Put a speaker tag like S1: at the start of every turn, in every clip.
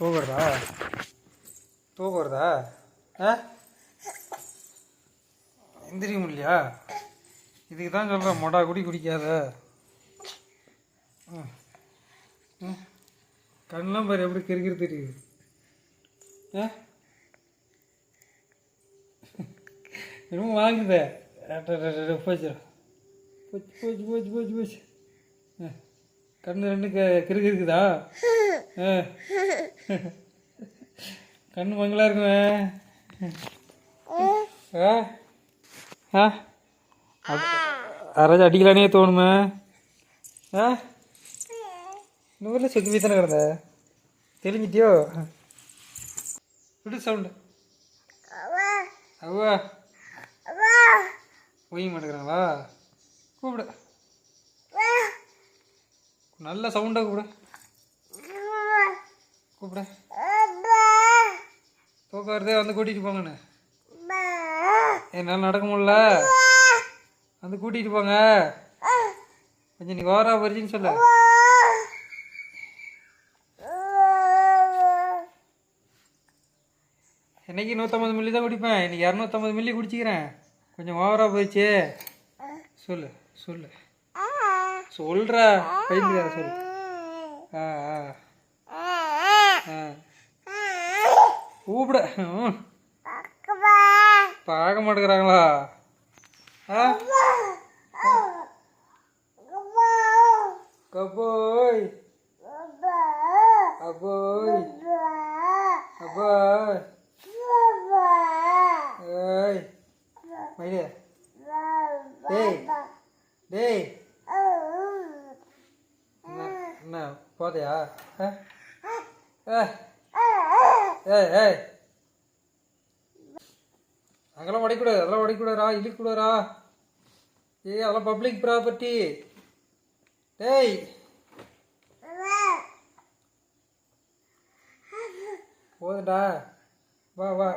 S1: தூக்கம் வருதா தூக்கம் வருதா ஆ? எந்திரிக்க முடியலையா? இதுக்கு தான் சொல்கிறேன் மொடா குடி குடிக்காத. கண்ணெலாம் ம். பாரு எப்படி கிறுக்கிறு தெரியுது. ஆ? என்னமோ வாங்குதே. போச்சு போச்சு போச்சு போச்சு போச்சு போச்சு. ஆ. கண்ணு ரெண்டு கிறுக்கு இருக்குதா? ஆ. கண்ணு மங்களா இருக்குமே. ஆ. யாராச்சும் அடிக்கலானே தோணுமே. ஆ. ஊரில் சொக்கி தானே கிடந்த? தெளிஞ்சிட்டியோ விடு சவுண்டு. அவ்வா. ஒய்ய மாட்டேங்கிறாங்களா? கூப்பிடு. நல்ல சவுண்டாக கூப்பிடு. கூப்பிடு. தூக்கம் வருதே வந்து கூட்டிகிட்டு போங்கண்ணே என்னால் நடக்க முடியல. வந்து கூட்டிகிட்டு போங்க. கொஞ்சம் நீ ஓரா போறிச்சின்னு சொல்லு. என்னைக்கு நூற்றம்பது மில்லி தான் குடிப்பேன். இன்னைக்கு இரநூத்தம்பது மில்லி குடிச்சிக்கிறேன். கொஞ்சம் ஓவராக போயிடுச்சு. சொல்லு சொல்லு. சொல்றா பயந்துக்காத சொல்லு ஆ ஆ. கூப்பிட பார்க்க மாட்டேங்கிறாங்களா? ஆ. கபோய் அபோய் அபாய் ஏய் மைடியா டேய் டேய் என்ன போதையா? ஏய் ஏய் அங்கெல்லாம் உடைக்கூடாது அதெல்லாம் உடைக்கூடாதா இழுக்கூடாதா ஏய் அதெல்லாம் பப்ளிக் ப்ராப்பர்ட்டி டேய். போதுடா வா வா.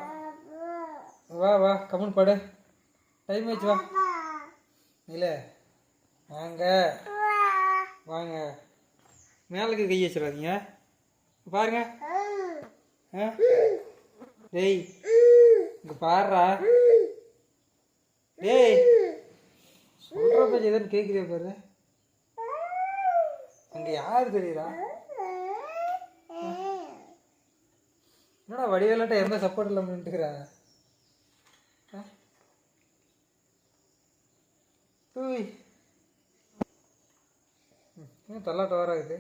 S1: வா வா கம்முன்னு படு. டைம் ஆச்சு வா. இல்லை வாங்க. வாங்க. மேலுக்கு கை வச்சிடாதீங்க. பாருங்க. டேய் இங்கே பாருடா. டேய் சொல்கிற பேச்சு எதுன்னு கேட்குறியா பாரு. அங்கே யார் தெரியுறா என்னடா வடிவேலாட்ட எந்த சப்போர்ட் இல்லாம நின்றுக்கிறா தூய். ம், தள்ளாட்ட வராது.